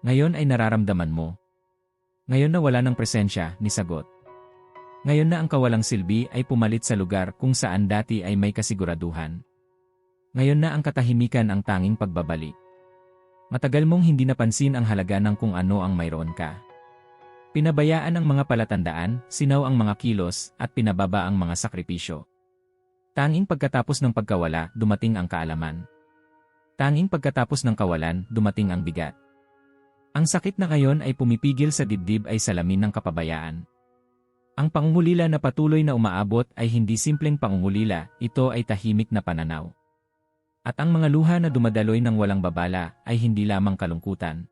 Ngayon ay nararamdaman mo. Ngayon na wala ng presensya, ni sagot. Ngayon na ang kawalang silbi ay pumalit sa lugar kung saan dati ay may kasiguraduhan. Ngayon na ang katahimikan ang tanging pagbabalik. Matagal mong hindi napansin ang halaga ng kung ano ang mayroon ka. Pinabayaan ang mga palatandaan, sinaw ang mga kilos, at pinababa ang mga sakripisyo. Tanging pagkatapos ng pagkawala, dumating ang kaalaman. Tanging pagkatapos ng kawalan, dumating ang bigat. Ang sakit na ngayon ay pumipigil sa dibdib ay salamin ng kapabayaan. Ang pangungulila na patuloy na umaabot ay hindi simpleng pangungulila, ito ay tahimik na pananaw. At ang mga luha na dumadaloy ng walang babala ay hindi lamang kalungkutan.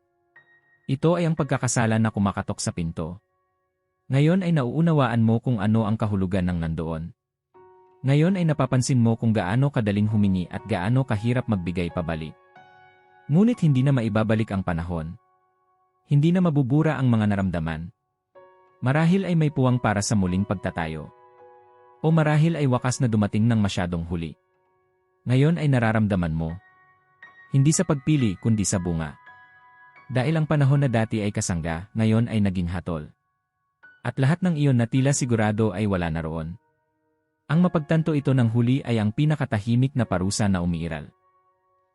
Ito ay ang pagkakasalan na kumakatok sa pinto. Ngayon ay nauunawaan mo kung ano ang kahulugan ng nandoon. Ngayon ay napapansin mo kung gaano kadaling humingi at gaano kahirap magbigay pabalik. Ngunit hindi na maibabalik ang panahon. Hindi na mabubura ang mga naramdaman. Marahil ay may puwang para sa muling pagtatayo. O marahil ay wakas na dumating ng masyadong huli. Ngayon ay nararamdaman mo. Hindi sa pagpili kundi sa bunga. Dahil ang panahon na dati ay kasangga, ngayon ay naging hatol. At lahat ng iyon na tila sigurado ay wala na roon. Ang mapagtanto ito ng huli ay ang pinakatahimik na parusa na umiiral.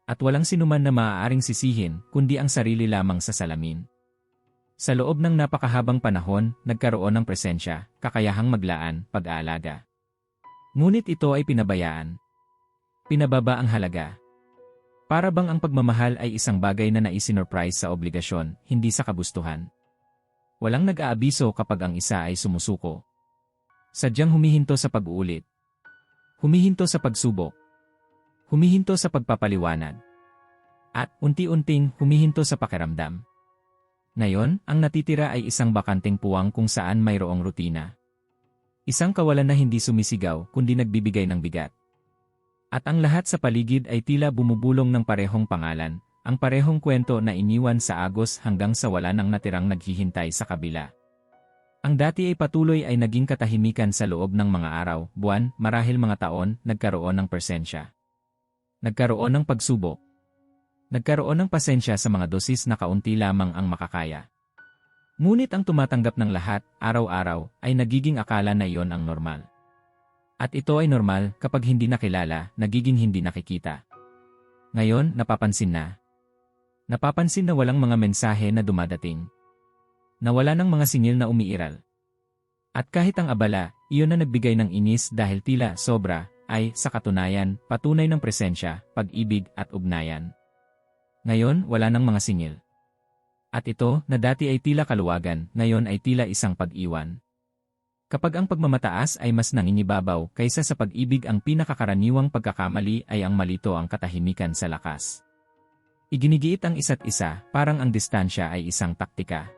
At walang sinuman na maaaring sisihin, kundi ang sarili lamang sa salamin. Sa loob ng napakahabang panahon, nagkaroon ng presensya, kakayahang maglaan, pag-aalaga. Ngunit ito ay pinabayaan. Pinababa ang halaga. Para bang ang pagmamahal ay isang bagay na naisinurprise sa obligasyon, hindi sa kabustuhan. Walang nag-aabiso kapag ang isa ay sumusuko. Sadyang humihinto sa pag-uulit. Humihinto sa pagsubok. Humihinto sa pagpapaliwanag. At unti-unting humihinto sa pakiramdam. Ngayon, ang natitira ay isang bakanting puwang kung saan mayroong rutina. Isang kawalan na hindi sumisigaw kundi nagbibigay ng bigat. At ang lahat sa paligid ay tila bumubulong ng parehong pangalan, ang parehong kwento na iniwan sa agos hanggang sa wala nang natirang naghihintay sa kabila. Ang dati ay patuloy ay naging katahimikan sa loob ng mga araw, buwan, marahil mga taon, nagkaroon ng persensya. Nagkaroon ng pagsubok. Nagkaroon ng pasensya sa mga dosis na kaunti lamang ang makakaya. Ngunit ang tumatanggap ng lahat, araw-araw, ay nagiging akala na iyon ang normal. At ito ay normal kapag hindi nakilala, nagiging hindi nakikita. Ngayon, napapansin na. Napapansin na walang mga mensahe na dumadating. Nawala ng mga singil na umiiral. At kahit ang abala, iyon na nagbigay ng inis dahil tila sobra, ay, sa katunayan, patunay ng presensya, pag-ibig at ugnayan. Ngayon, wala ng mga singil. At ito, na dati ay tila kaluwagan, ngayon ay tila isang pag-iwan. Kapag ang pagmamataas ay mas nanginibabaw kaysa sa pag-ibig ang pinakakaraniwang pagkakamali ay ang malito ang katahimikan sa lakas. Iginigiit ang isa't isa, parang ang distansya ay isang taktika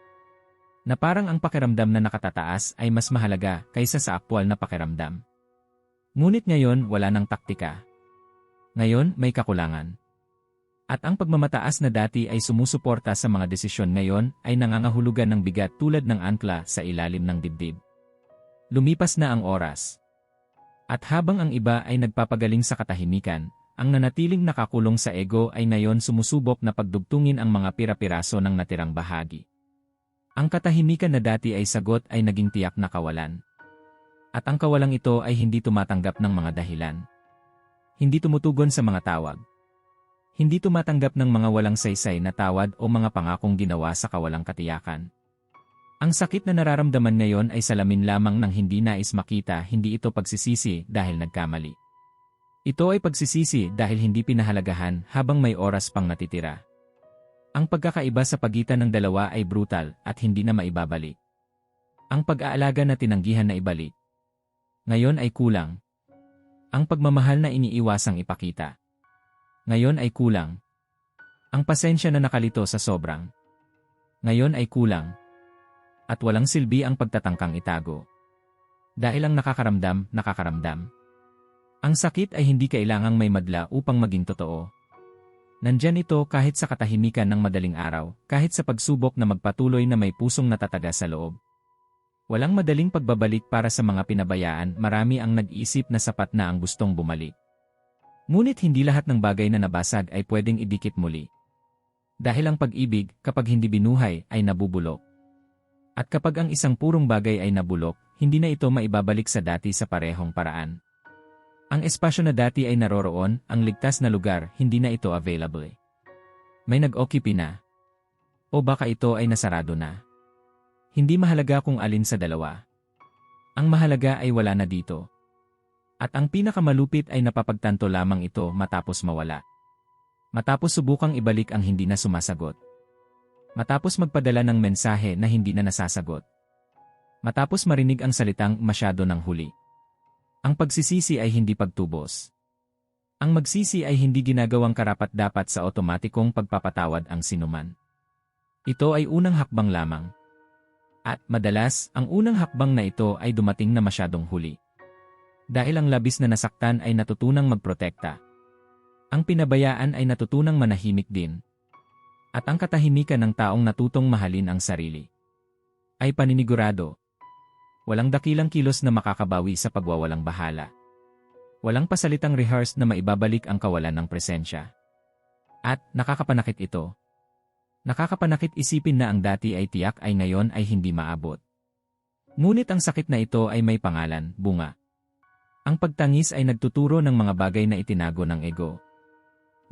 na parang ang pakiramdam na nakatataas ay mas mahalaga kaysa sa aktwal na pakiramdam. Ngunit ngayon wala ng taktika. Ngayon may kakulangan. At ang pagmamataas na dati ay sumusuporta sa mga desisyon ngayon ay nangangahulugan ng bigat tulad ng antla sa ilalim ng dibdib. Lumipas na ang oras. At habang ang iba ay nagpapagaling sa katahimikan, ang nanatiling nakakulong sa ego ay ngayon sumusubok na pagdugtungin ang mga pira-piraso ng natirang bahagi. Ang katahimikan na dati ay sagot ay naging tiyak na kawalan. At ang kawalang ito ay hindi tumatanggap ng mga dahilan. Hindi tumutugon sa mga tawag. Hindi tumatanggap ng mga walang saysay na tawad o mga pangakong ginawa sa kawalang katiyakan. Ang sakit na nararamdaman ngayon ay salamin lamang ng hindi nais makita, hindi ito pagsisisi dahil nagkamali. Ito ay pagsisisi dahil hindi pinahalagahan habang may oras pang natitira. Ang pagkakaiba sa pagitan ng dalawa ay brutal at hindi na maibabalik. Ang pag-aalaga na tinanggihan na ibalik. Ngayon ay kulang. Ang pagmamahal na iniiwasang ipakita. Ngayon ay kulang. Ang pasensya na nakalito sa sobrang. Ngayon ay kulang. At walang silbi ang pagtatangkang itago. Dahil ang nakakaramdam, nakakaramdam. Ang sakit ay hindi kailangang may madla upang maging totoo. Nandyan ito kahit sa katahimikan ng madaling araw, kahit sa pagsubok na magpatuloy na may pusong natataga sa loob. Walang madaling pagbabalik para sa mga pinabayaan, marami ang nag-iisip na sapat na ang gustong bumalik. Ngunit hindi lahat ng bagay na nabasag ay pwedeng idikit muli. Dahil ang pag-ibig, kapag hindi binuhay, ay nabubulok. At kapag ang isang purong bagay ay nabulok, hindi na ito maibabalik sa dati sa parehong paraan. Ang espasyo na dati ay naroroon, ang ligtas na lugar, hindi na ito available. May nag-occupy na. O baka ito ay nasarado na. Hindi mahalaga kung alin sa dalawa. Ang mahalaga ay wala na dito. At ang pinakamalupit ay napapagtanto lamang ito matapos mawala. Matapos subukang ibalik ang hindi na sumasagot. Matapos magpadala ng mensahe na hindi na nasasagot. Matapos marinig ang salitang masyado ng huli. Ang pagsisisi ay hindi pagtubos. Ang magsisi ay hindi ginagawang karapat-dapat sa otomatikong pagpapatawad ang sinuman. Ito ay unang hakbang lamang. At madalas, ang unang hakbang na ito ay dumating na masyadong huli. Dahil ang labis na nasaktan ay natutunang magprotekta. Ang pinabayaan ay natutunang manahimik din. At ang katahimikan ng taong natutong mahalin ang sarili ay paninigurado. Walang dakilang kilos na makakabawi sa pagwawalang bahala. Walang pasalitang rehearse na maibabalik ang kawalan ng presensya. At nakakapanakit ito. Nakakapanakit isipin na ang dati ay tiyak ay ngayon ay hindi maabot. Ngunit ang sakit na ito ay may pangalan, bunga. Ang pagtangis ay nagtuturo ng mga bagay na itinago ng ego.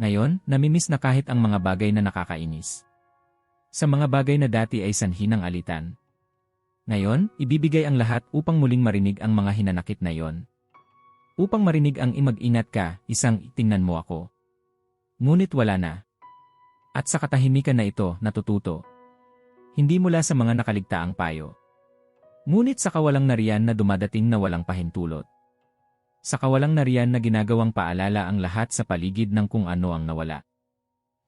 Ngayon, namimiss na kahit ang mga bagay na nakakainis. Sa mga bagay na dati ay sanhi ng alitan. Ngayon, ibibigay ang lahat upang muling marinig ang mga hinanakit na yon. Upang marinig ang imag-ingat ka, isang itingnan mo ako. Ngunit wala na. At sa katahimikan na ito, natututo. Hindi mula sa mga nakaligtaang payo. Ngunit sa kawalang nariyan na dumadating na walang pahintulot. Sa kawalang nariyan na ginagawang paalala ang lahat sa paligid ng kung ano ang nawala.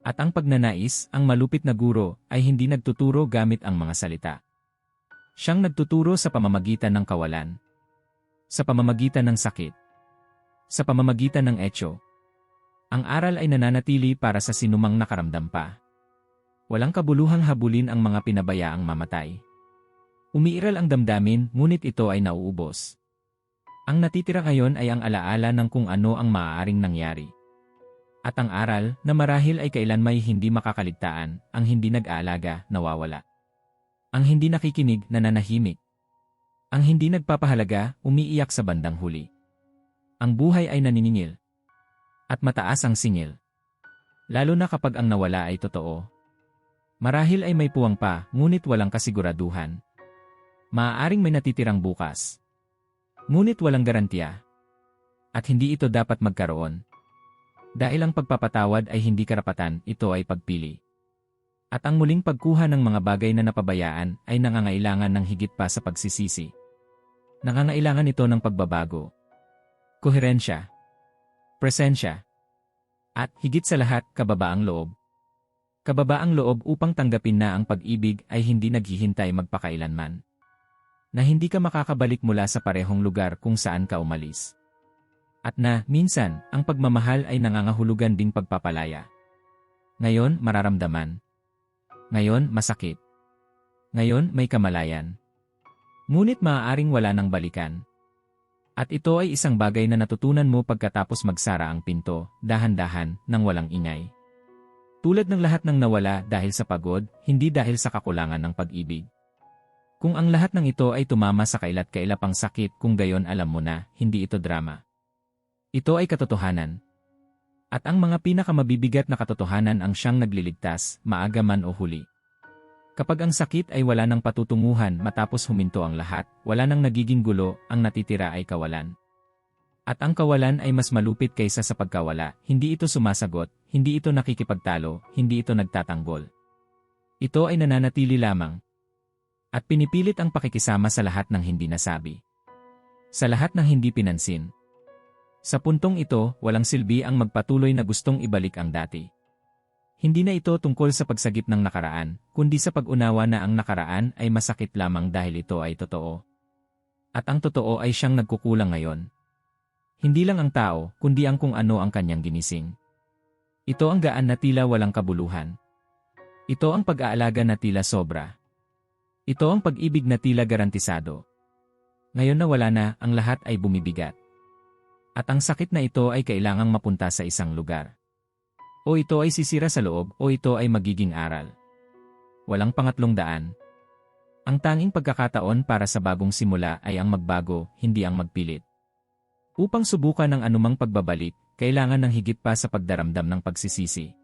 At ang pagnanais, ang malupit na guro, ay hindi nagtuturo gamit ang mga salita. Siyang nagtuturo sa pamamagitan ng kawalan. Sa pamamagitan ng sakit. Sa pamamagitan ng etyo. Ang aral ay nananatili para sa sinumang nakaramdam pa. Walang kabuluhang habulin ang mga pinabayaang mamatay. Umiiral ang damdamin, ngunit ito ay nauubos. Ang natitira ngayon ay ang alaala ng kung ano ang maaaring nangyari. At ang aral na marahil ay kailan may hindi makakaligtaan, ang hindi nag-aalaga, nawawala. Ang hindi nakikinig, nananahimik. Ang hindi nagpapahalaga, umiiyak sa bandang huli. Ang buhay ay naniningil. At mataas ang singil. Lalo na kapag ang nawala ay totoo. Marahil ay may puwang pa, ngunit walang kasiguraduhan. Maaaring may natitirang bukas. Ngunit walang garantiya. At hindi ito dapat magkaroon. Dahil ang pagpapatawad ay hindi karapatan, ito ay pagpili. At ang muling pagkuha ng mga bagay na napabayaan ay nangangailangan ng higit pa sa pagsisisi. Nangangailangan ito ng pagbabago. Koherensya. Presensya. At higit sa lahat, kababaang loob. Kababaang loob upang tanggapin na ang pag-ibig ay hindi naghihintay magpakailanman na hindi ka makakabalik mula sa parehong lugar kung saan ka umalis. At na, minsan, ang pagmamahal ay nangangahulugan ding pagpapalaya. Ngayon, mararamdaman. Ngayon, masakit. Ngayon, may kamalayan. Ngunit maaaring wala nang balikan. At ito ay isang bagay na natutunan mo pagkatapos magsara ang pinto, dahan-dahan, nang walang ingay. Tulad ng lahat ng nawala dahil sa pagod, hindi dahil sa kakulangan ng pag-ibig. Kung ang lahat ng ito ay tumama sa kailat-kailapang sakit kung gayon alam mo na, hindi ito drama. Ito ay katotohanan. At ang mga pinakamabibigat na katotohanan ang siyang nagliligtas, maaga man o huli. Kapag ang sakit ay wala ng patutunguhan matapos huminto ang lahat, wala nang nagiging gulo, ang natitira ay kawalan. At ang kawalan ay mas malupit kaysa sa pagkawala, hindi ito sumasagot, hindi ito nakikipagtalo, hindi ito nagtatanggol. Ito ay nananatili lamang, at pinipilit ang pakikisama sa lahat ng hindi nasabi. Sa lahat ng hindi pinansin. Sa puntong ito, walang silbi ang magpatuloy na gustong ibalik ang dati. Hindi na ito tungkol sa pagsagip ng nakaraan, kundi sa pag-unawa na ang nakaraan ay masakit lamang dahil ito ay totoo. At ang totoo ay siyang nagkukulang ngayon. Hindi lang ang tao, kundi ang kung ano ang kanyang ginising. Ito ang gaan na tila walang kabuluhan. Ito ang pag-aalaga na tila sobra. Ito ang pag-ibig na tila garantisado. Ngayon na wala na, ang lahat ay bumibigat. At ang sakit na ito ay kailangang mapunta sa isang lugar. O ito ay sisira sa loob o ito ay magiging aral. Walang pangatlong daan. Ang tanging pagkakataon para sa bagong simula ay ang magbago, hindi ang magpilit. Upang subukan ang anumang pagbabalik, kailangan ng higit pa sa pagdaramdam ng pagsisisi.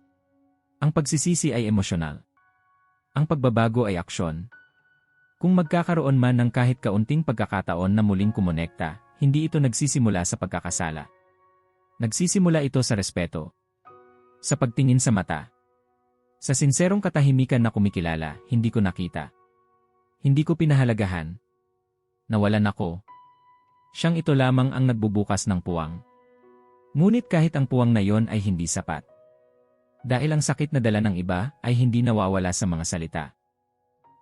Ang pagsisisi ay emosyonal. Ang pagbabago ay aksyon. Kung magkakaroon man ng kahit kaunting pagkakataon na muling kumonekta, hindi ito nagsisimula sa pagkakasala. Nagsisimula ito sa respeto. Sa pagtingin sa mata. Sa sinserong katahimikan na kumikilala, hindi ko nakita. Hindi ko pinahalagahan. Nawalan ako. Siyang ito lamang ang nagbubukas ng puwang. Ngunit kahit ang puwang na yon ay hindi sapat. Dahil ang sakit na dala ng iba ay hindi nawawala sa mga salita.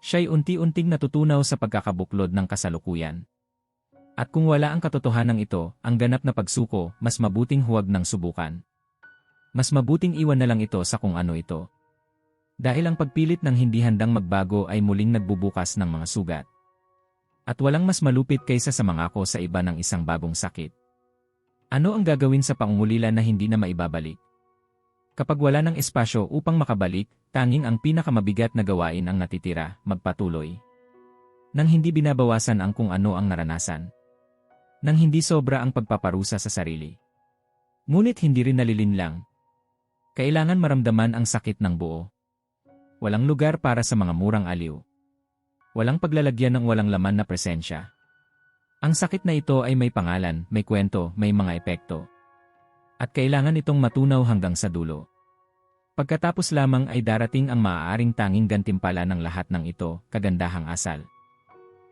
Siya'y unti-unting natutunaw sa pagkakabuklod ng kasalukuyan. At kung wala ang katotohanan ito, ang ganap na pagsuko, mas mabuting huwag ng subukan. Mas mabuting iwan na lang ito sa kung ano ito. Dahil ang pagpilit ng hindi handang magbago ay muling nagbubukas ng mga sugat. At walang mas malupit kaysa sa mangako sa iba ng isang bagong sakit. Ano ang gagawin sa pangungulila na hindi na maibabalik? Kapag wala ng espasyo upang makabalik, tanging ang pinakamabigat na gawain ang natitira, magpatuloy. Nang hindi binabawasan ang kung ano ang naranasan. Nang hindi sobra ang pagpaparusa sa sarili. Ngunit hindi rin nalilinlang. Kailangan maramdaman ang sakit ng buo. Walang lugar para sa mga murang aliw. Walang paglalagyan ng walang laman na presensya. Ang sakit na ito ay may pangalan, may kwento, may mga epekto. At kailangan itong matunaw hanggang sa dulo. Pagkatapos lamang ay darating ang maaaring tanging gantimpala ng lahat ng ito, kagandahang asal.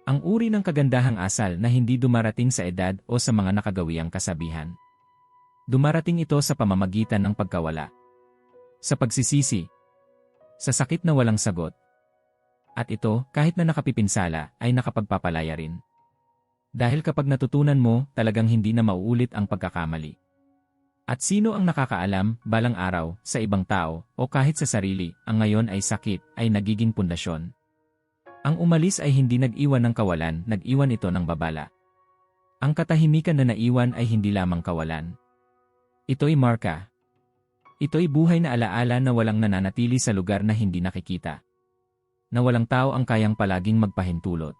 Ang uri ng kagandahang asal na hindi dumarating sa edad o sa mga nakagawiang kasabihan. Dumarating ito sa pamamagitan ng pagkawala. Sa pagsisisi, sa sakit na walang sagot. At ito, kahit na nakapipinsala, ay nakapagpapalaya rin. Dahil kapag natutunan mo, talagang hindi na mauulit ang pagkakamali. At sino ang nakakaalam, balang araw, sa ibang tao, o kahit sa sarili, ang ngayon ay sakit, ay nagiging pundasyon. Ang umalis ay hindi nag-iwan ng kawalan, nag-iwan ito ng babala. Ang katahimikan na naiwan ay hindi lamang kawalan. Ito'y marka, Ito'y buhay na alaala na walang nananatili sa lugar na hindi nakikita. Na walang tao ang kayang palaging magpahintulot.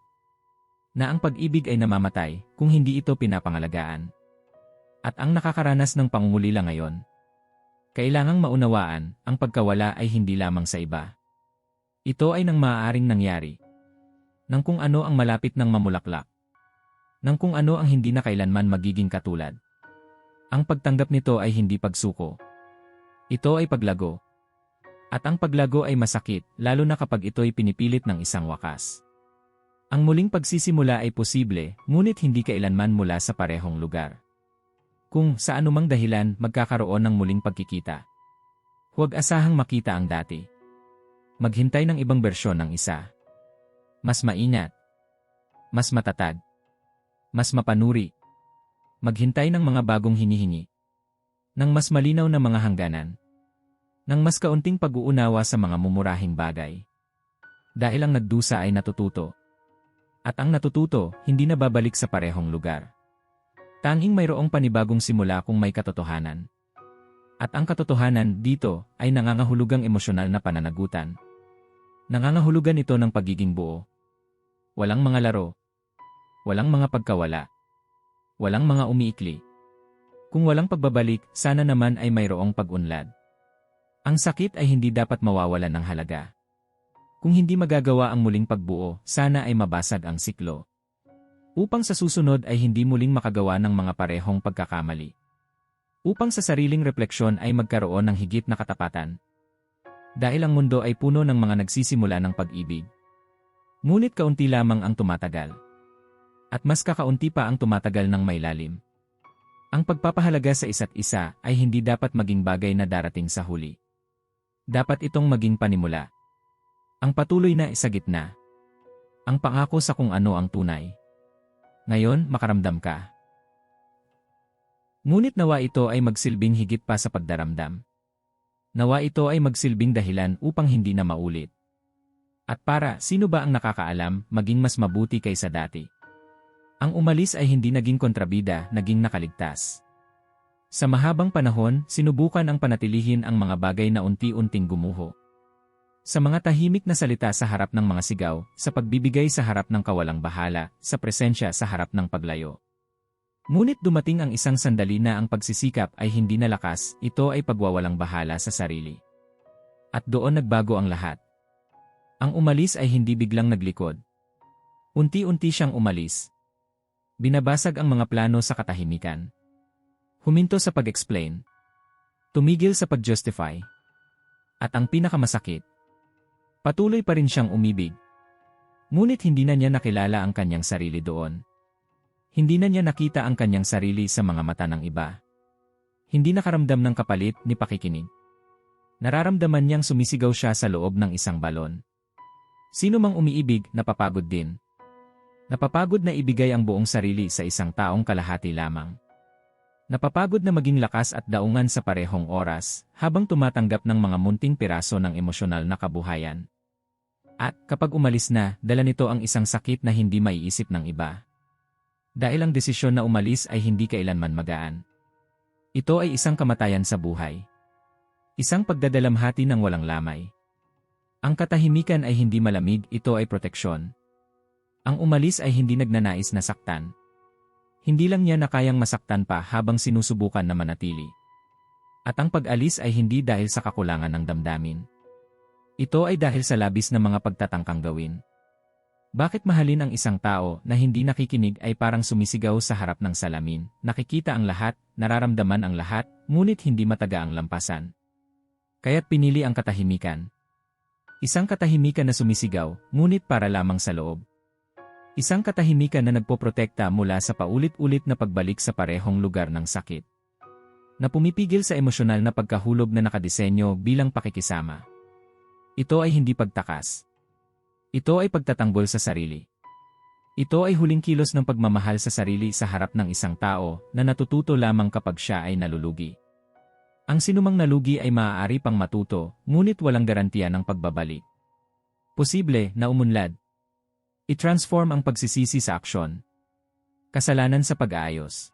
Na ang pag-ibig ay namamatay kung hindi ito pinapangalagaan. At ang nakakaranas ng pangungulila ngayon. Kailangang maunawaan, ang pagkawala ay hindi lamang sa iba. Ito ay nang maaaring nangyari. Nang kung ano ang malapit ng mamulaklak. Nang kung ano ang hindi na kailanman magiging katulad. Ang pagtanggap nito ay hindi pagsuko ito ay paglago. At ang paglago ay masakit, lalo na kapag ito ay pinipilit ng isang wakas. Ang muling pagsisimula ay posible, ngunit hindi kailanman mula sa parehong lugar. Kung sa anumang dahilan magkakaroon ng muling pagkikita. Huwag asahang makita ang dati. Maghintay ng ibang bersyon ng isa. Mas maingat. Mas matatag. Mas mapanuri. Maghintay ng mga bagong hinihingi ng mas malinaw na mga hangganan. Nang mas kaunting pag-uunawa sa mga mumurahing bagay. Dahil ang nagdusa ay natututo. At ang natututo, hindi na babalik sa parehong lugar. Tanging mayroong panibagong simula kung may katotohanan. At ang katotohanan dito ay nangangahulugang emosyonal na pananagutan. Nangangahulugan ito ng pagiging buo. Walang mga laro. Walang mga pagkawala. Walang mga umiikli. Kung walang pagbabalik, sana naman ay mayroong pag-unlad. Ang sakit ay hindi dapat mawawalan ng halaga. Kung hindi magagawa ang muling pagbuo, sana ay mabasag ang siklo. Upang sa susunod ay hindi muling makagawa ng mga parehong pagkakamali. Upang sa sariling refleksyon ay magkaroon ng higit na katapatan. Dahil ang mundo ay puno ng mga nagsisimula ng pag-ibig. Ngunit kaunti lamang ang tumatagal. At mas kakaunti pa ang tumatagal ng may lalim. Ang pagpapahalaga sa isa't isa ay hindi dapat maging bagay na darating sa huli. Dapat itong maging panimula. Ang patuloy na isa gitna. Ang pangako sa kung ano ang tunay. Ngayon, makaramdam ka. Ngunit nawa ito ay magsilbing higit pa sa pagdaramdam. Nawa ito ay magsilbing dahilan upang hindi na maulit. At para, sino ba ang nakakaalam, maging mas mabuti kaysa dati? Ang umalis ay hindi naging kontrabida, naging nakaligtas. Sa mahabang panahon, sinubukan ang panatilihin ang mga bagay na unti-unting gumuho. Sa mga tahimik na salita sa harap ng mga sigaw, sa pagbibigay sa harap ng kawalang bahala, sa presensya sa harap ng paglayo. Ngunit dumating ang isang sandali na ang pagsisikap ay hindi na lakas, ito ay pagwawalang bahala sa sarili. At doon nagbago ang lahat. Ang umalis ay hindi biglang naglikod. Unti-unti siyang umalis. Binabasag ang mga plano sa katahimikan. Huminto sa pag-explain. Tumigil sa pag-justify. At ang pinakamasakit, patuloy pa rin siyang umibig. Ngunit hindi na niya nakilala ang kanyang sarili doon. Hindi na niya nakita ang kanyang sarili sa mga mata ng iba. Hindi nakaramdam ng kapalit ni pakikinig. Nararamdaman niyang sumisigaw siya sa loob ng isang balon. Sino mang umiibig, napapagod din. Napapagod na ibigay ang buong sarili sa isang taong kalahati lamang. Napapagod na maging lakas at daungan sa parehong oras, habang tumatanggap ng mga munting piraso ng emosyonal na kabuhayan. At kapag umalis na, dala nito ang isang sakit na hindi maiisip ng iba. Dahil ang desisyon na umalis ay hindi kailanman magaan. Ito ay isang kamatayan sa buhay. Isang pagdadalamhati ng walang lamay. Ang katahimikan ay hindi malamig, ito ay proteksyon. Ang umalis ay hindi nagnanais na saktan. Hindi lang niya na kayang masaktan pa habang sinusubukan na manatili. At ang pag-alis ay hindi dahil sa kakulangan ng damdamin. Ito ay dahil sa labis na mga pagtatangkang gawin. Bakit mahalin ang isang tao na hindi nakikinig ay parang sumisigaw sa harap ng salamin, nakikita ang lahat, nararamdaman ang lahat, ngunit hindi mataga ang lampasan. Kaya't pinili ang katahimikan. Isang katahimikan na sumisigaw, ngunit para lamang sa loob. Isang katahimikan na nagpoprotekta mula sa paulit-ulit na pagbalik sa parehong lugar ng sakit. Na pumipigil sa emosyonal na pagkahulog na nakadisenyo bilang pakikisama. Ito ay hindi pagtakas. Ito ay pagtatanggol sa sarili. Ito ay huling kilos ng pagmamahal sa sarili sa harap ng isang tao na natututo lamang kapag siya ay nalulugi. Ang sinumang nalugi ay maaari pang matuto, ngunit walang garantiya ng pagbabalik. Posible na umunlad, I-transform ang pagsisisi sa aksyon. Kasalanan sa pag-aayos.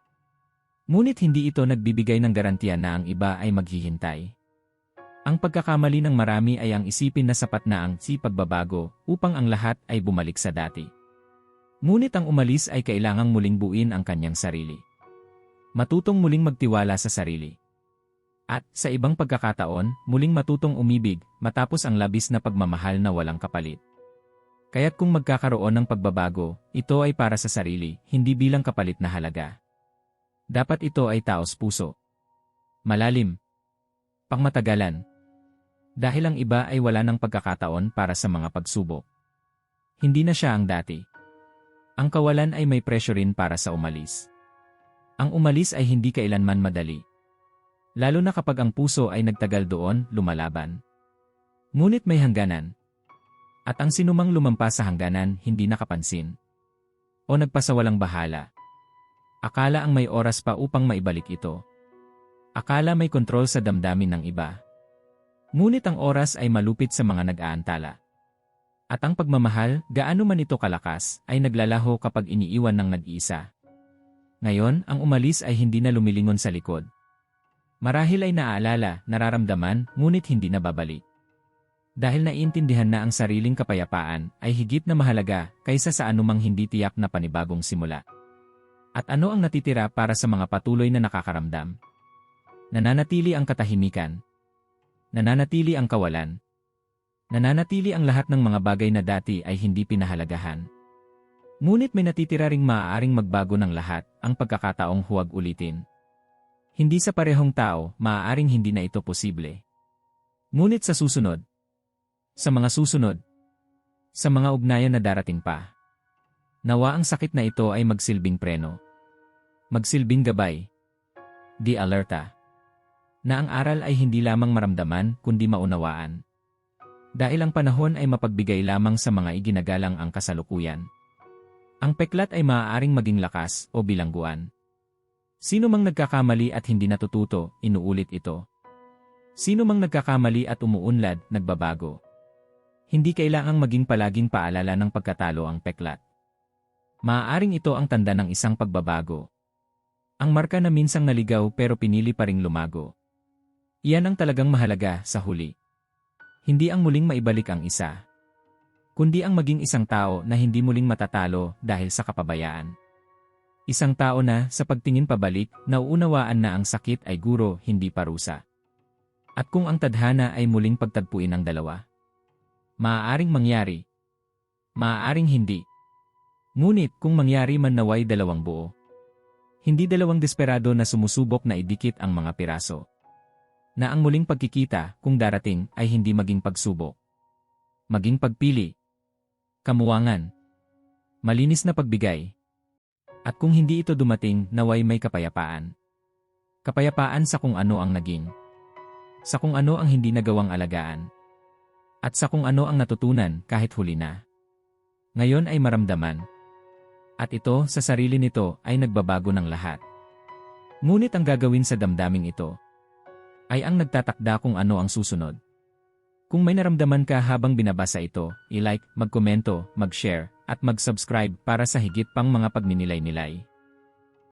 Ngunit hindi ito nagbibigay ng garantiya na ang iba ay maghihintay. Ang pagkakamali ng marami ay ang isipin na sapat na ang si pagbabago upang ang lahat ay bumalik sa dati. Ngunit ang umalis ay kailangang muling buuin ang kanyang sarili. Matutong muling magtiwala sa sarili. At, sa ibang pagkakataon, muling matutong umibig matapos ang labis na pagmamahal na walang kapalit. Kaya't kung magkakaroon ng pagbabago, ito ay para sa sarili, hindi bilang kapalit na halaga. Dapat ito ay taos puso. Malalim. Pangmatagalan. Dahil ang iba ay wala ng pagkakataon para sa mga pagsubok. Hindi na siya ang dati. Ang kawalan ay may presyo rin para sa umalis. Ang umalis ay hindi kailanman madali. Lalo na kapag ang puso ay nagtagal doon, lumalaban. Ngunit may hangganan. At ang sinumang lumampas sa hangganan hindi nakapansin. O nagpasawalang bahala. Akala ang may oras pa upang maibalik ito. Akala may kontrol sa damdamin ng iba. Ngunit ang oras ay malupit sa mga nag-aantala. At ang pagmamahal, gaano man ito kalakas, ay naglalaho kapag iniiwan ng nag-iisa. Ngayon, ang umalis ay hindi na lumilingon sa likod. Marahil ay naaalala, nararamdaman, ngunit hindi na babalik. Dahil naiintindihan na ang sariling kapayapaan ay higit na mahalaga kaysa sa anumang hindi tiyak na panibagong simula. At ano ang natitira para sa mga patuloy na nakakaramdam? Nananatili ang katahimikan. Nananatili ang kawalan. Nananatili ang lahat ng mga bagay na dati ay hindi pinahalagahan. Ngunit may natitira ring maaaring magbago ng lahat, ang pagkakataong huwag ulitin. Hindi sa parehong tao, maaaring hindi na ito posible. Ngunit sa susunod, sa mga susunod, sa mga ugnayan na darating pa. Nawa ang sakit na ito ay magsilbing preno. Magsilbing gabay. Di alerta. Na ang aral ay hindi lamang maramdaman kundi maunawaan. Dahil ang panahon ay mapagbigay lamang sa mga iginagalang ang kasalukuyan. Ang peklat ay maaaring maging lakas o bilangguan. Sino mang nagkakamali at hindi natututo, inuulit ito. Sino mang nagkakamali at umuunlad, nagbabago. Hindi kailangang maging palaging paalala ng pagkatalo ang peklat. Maaaring ito ang tanda ng isang pagbabago. Ang marka na minsang naligaw pero pinili pa ring lumago. Iyan ang talagang mahalaga sa huli. Hindi ang muling maibalik ang isa. Kundi ang maging isang tao na hindi muling matatalo dahil sa kapabayaan. Isang tao na, sa pagtingin pabalik, nauunawaan na ang sakit ay guro, hindi parusa. At kung ang tadhana ay muling pagtagpuin ng dalawa, maaaring mangyari. Maaaring hindi. Ngunit kung mangyari man naway dalawang buo, hindi dalawang desperado na sumusubok na idikit ang mga piraso. Na ang muling pagkikita, kung darating, ay hindi maging pagsubok. Maging pagpili. Kamuwangan. Malinis na pagbigay. At kung hindi ito dumating, naway may kapayapaan. Kapayapaan sa kung ano ang naging. Sa kung ano ang hindi nagawang alagaan. At sa kung ano ang natutunan kahit huli na. Ngayon ay maramdaman. At ito sa sarili nito ay nagbabago ng lahat. Ngunit ang gagawin sa damdaming ito ay ang nagtatakda kung ano ang susunod. Kung may naramdaman ka habang binabasa ito, i-like, magkomento, mag-share, at mag-subscribe para sa higit pang mga pagninilay-nilay.